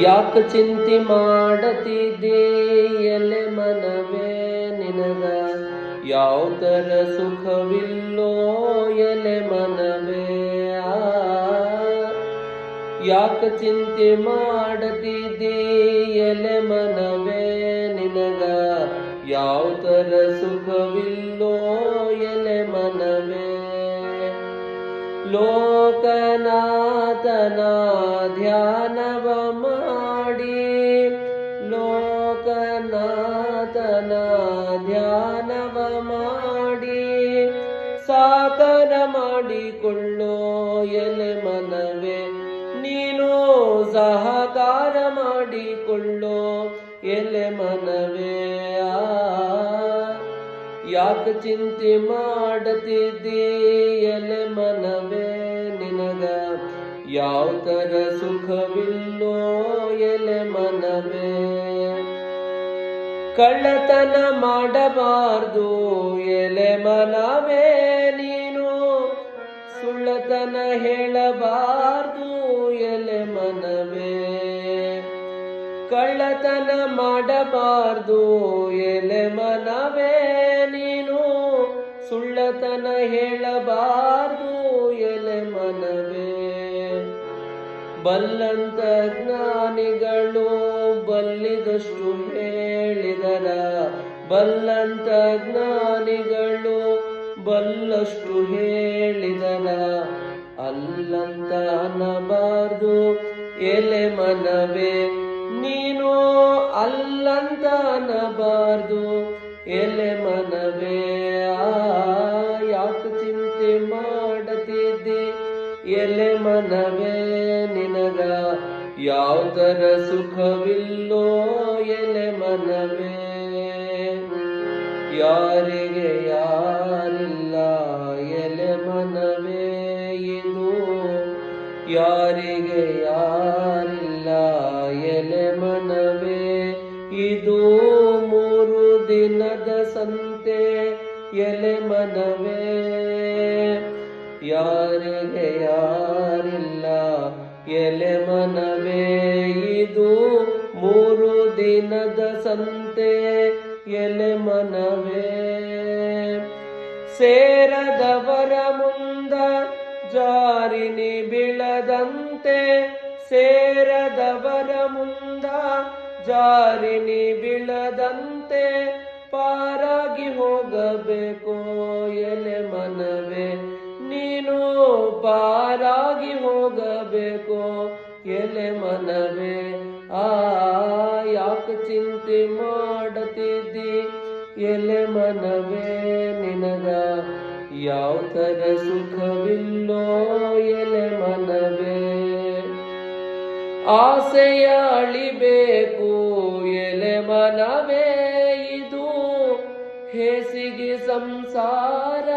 ಯಾಕ ಚಿಂತೆ ಮಾಡತಿದ್ದೆ ಮನವೇ ನಿನಗ? ಯಾವುದರ ಸುಖವಿಲ್ಲೋ ಎಲೆ ಮನವೇ. ಯಾಕ ಚಿಂತೆ ಮಾಡತಿದ್ದೆ ಎಲೆ ಮನವೇ ನಿನಗ? ಯಾವುದರ ಸುಖವಿಲ್ಲೋ ಎಲೆ ಮನವೇ? ಲೋಕನಾಥನ ಧ್ಯಾನವ ಮಾಡಿ ಲೋಕನಾಥನ ಧ್ಯಾನವ ಮಾಡಿ ಸಾಕಾರ ಮಾಡಿಕೊಳ್ಳೋ ಎಲೆ ಮನವೇ ನೀನು ಸಹಕಾರ ಮಾಡಿಕೊಳ್ಳೋ ಎಲೆ ಮನವೇ ಯಾಕ ಚಿಂತೆ ಮಾಡತಿದ್ದೀ ಎಲೆ ಮನವೇ ಯಾವ ತರ ಸುಖವಿಲ್ಲೋ ಎಲೆ ಮನವೇ. ಕಳ್ಳತನ ಮಾಡಬಾರ್ದು ಎಲೆ ಮನವೇ ನೀನು. ಸುಳ್ಳತನ ಹೇಳಬಾರ್ದು ಎಲೆ ಮನವೇ. ಕಳ್ಳತನ ಮಾಡಬಾರ್ದು ಎಲೆ ಮನವೇ ನೀನು. ಸುಳ್ಳತನ ಹೇಳಬಾರ್ದು ಎಲೆ ಮನವೇ. ಬಲ್ಲಂತ ಜ್ಞಾನಿಗಳು ಬಲ್ಲಿದಷ್ಟು ಹೇಳಿದರ. ಬಲ್ಲಂತ ಜ್ಞಾನಿಗಳು ಬಲ್ಲಷ್ಟು ಹೇಳಿದರ. ಅಲ್ಲಂತ ಅನ್ನಬಾರ್ದು ಎಲೆ ಮನವೇ. ನೀನು ಅಲ್ಲಂತ ಅನ್ನಬಾರ್ದು ಎಲೆ ಮನವೇ. ಆ, ಯಾಕೆ ಚಿಂತೆ ಮಾಡತಿದ್ದಿ? ಎಲೆ ಮನವೇ ನಿನಗ ಯಾವ ಸುಖವಿಲ್ಲೋ ಎಲೆ ಮನವೇ? ಯಾರಿಗೆ ಯಾರಿಲ್ಲ ಎಲೆ ಮನವೇ ಇದು? ಯಾರಿಗೆ ಯಾರಿಲ್ಲ ಎಲೆ ಮನವೇ ಇದು? ಮೂರು ದಿನದ ಸಂತೆ ಎಲೆ ಮನವೇ? ಯಾರಿಗೆ ಯಾರಿಲ್ಲ? ಎಲೆ ಮನವೇ ಇದು ಮೂರು ದಿನದ ಸಂತೆ. ಎಲೆ ಮನವೇ ಸೇರದವರ ಮುಂದ ಜಾರಿನಿ ಬೀಳದಂತೆ. ಸೇರದವರ ಮುಂದ ಜಾರಿನಿ ಬೀಳದಂತೆ. ಪಾರಾಗಿ ಹೋಗಬೇಕು ಎಲೆ ಪಾರಾಗಿ ಹೋಗಬೇಕು. ಎಲೆ ಮನವೇ, ಆ, ಯಾಕೆ ಚಿಂತೆ ಮಾಡುತ್ತಿದ್ದಿ ಎಲೆ ಮನವೇ, ನಿನಗ ಯಾವ ಥರ ಸುಖವಿಲ್ಲೋ ಎಲೆ ಮನವೇ. ಆಸೆಯ ಅಳಿಬೇಕು, ಎಲೆ ಮನವೇ ಇದು. ಹೇಸಿಗೆ ಸಂಸಾರ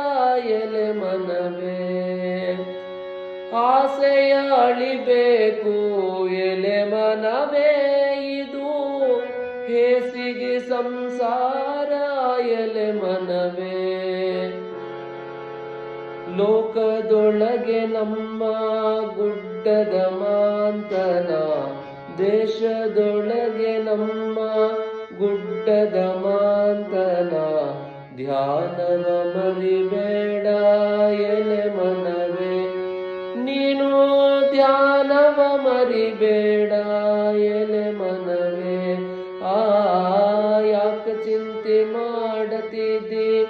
ಎಲೆ ಮನವೇ. ಆಸೆಯ ಅಳಿಬೇಕು ಎಲೆ ಮನವೇ ಇದು. ಹೇಸಿಗೆ ಸಂಸಾರ, ಎಲೆ ಮನವೇ. ಲೋಕದೊಳಗೆ ನಮ್ಮ ಗುಡ್ಡದ ಮಾಂತನ, ದೇಶದೊಳಗೆ ನಮ್ಮ ಗುಡ್ಡದ ಮಾಂತನ. ಧ್ಯಾನವ ಮರಿಬೇಡ ಮರಿಬೇಡ, ಎಲೆ ಮನವೇ. ಆ, ಯಾಕ ಚಿಂತೆ ಮಾಡತಿದ್ದಿ?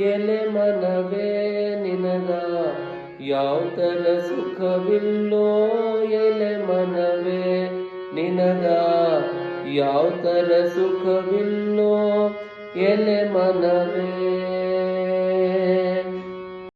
ಎಲೆ ಮನವೇ, ನಿನಗ ಯಾವ ತರ ಸುಖವಿಲ್ಲೋ ಎಲೆ ಮನವೇ. ನಿನಗ ಯಾವ ತರ ಸುಖವಿಲ್ಲೋ ಎಲೆ ಮನವೇ.